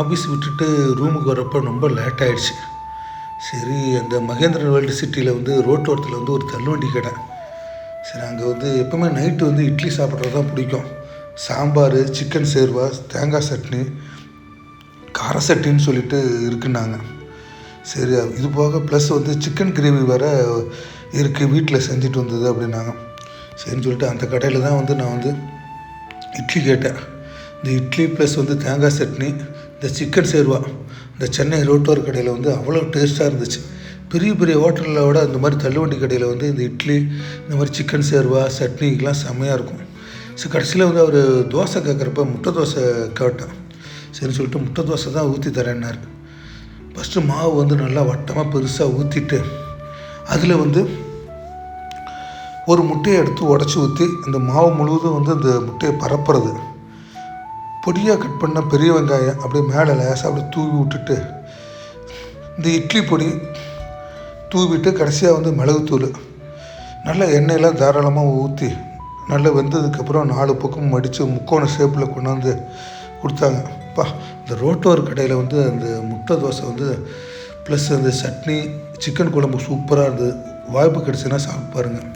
Office விட்டுட்டு ரூமுக்கு வரப்போ ரொம்ப லேட் ஆகிடுச்சு சரி அந்த மகேந்திரன் வேர்ல்டு சிட்டியில் வந்து ரோட்டோரத்தில் வந்து ஒரு தள்ளுவண்டி கடை. சரி அங்கே வந்து எப்போவுமே நைட்டு வந்து இட்லி சாப்பிட்றது தான் பிடிக்கும். சாம்பார் சிக்கன் சேர்வா தேங்காய் சட்னி கார சட்னின்னு சொல்லிட்டு இருக்குன்னாங்க சரி இது போக ப்ளஸ் வந்து சிக்கன் கிரேவி வேறு இருக்குது வீட்டில் செஞ்சுட்டு வந்தது அப்படின்னாங்க. சரின்னு சொல்லிட்டு அந்த கடையில் தான் வந்து நான் வந்து இட்லி கேட்டேன். இந்த இட்லி ப்ளஸ் வந்து தேங்காய் சட்னி இந்த சிக்கன் சேர்வா இந்த சென்னை ரோட்டோர் கடையில் வந்து அவ்வளோ டேஸ்ட்டாக இருந்துச்சு. பெரிய பெரிய ஹோட்டலில் விட இந்த மாதிரி தள்ளுவண்டி கடையில் வந்து இந்த இட்லி இந்த மாதிரி சிக்கன் சேர்வா சட்னிக்கெலாம் செம்மையாக இருக்கும். ஸோ கடைசியில் வந்து அவர் தோசை கேட்குறப்ப முட்டை தோசை கேட்டேன். சரின்னு சொல்லிட்டு முட்டை தோசை தான் ஊற்றி தரேன்னாரு. ஃபஸ்ட்டு மாவு வந்து நல்லா வட்டமாக பெருசாக ஊற்றிட்டு அதில் வந்து ஒரு முட்டையை எடுத்து உடச்சி ஊற்றி இந்த மாவு முழுவதும் வந்து அந்த முட்டையை பரப்புறது. பொடியாக கட் பண்ண பெரிய வெங்காயம் அப்படியே மேலே லேசாக அப்படியே தூவி விட்டுட்டு இந்த இட்லி பொடி தூவிட்டு கடைசியாக வந்து மிளகுத்தூள். நல்லா எண்ணெயெல்லாம் தாராளமாக ஊற்றி நல்லா வெந்ததுக்கப்புறம் நாலு பக்கம் மடித்து முக்கோண ஷேப்பில் கொண்டாந்து கொடுத்தாங்க. அப்பா இந்த ரோட்டோர் கடையில் வந்து அந்த முட்டை தோசை வந்து ப்ளஸ் அந்த சட்னி சிக்கன் குழம்பு சூப்பராக இருந்தது. வாய்ப்பு கிடச்சுன்னா சாப்பிட்டு பாருங்கள்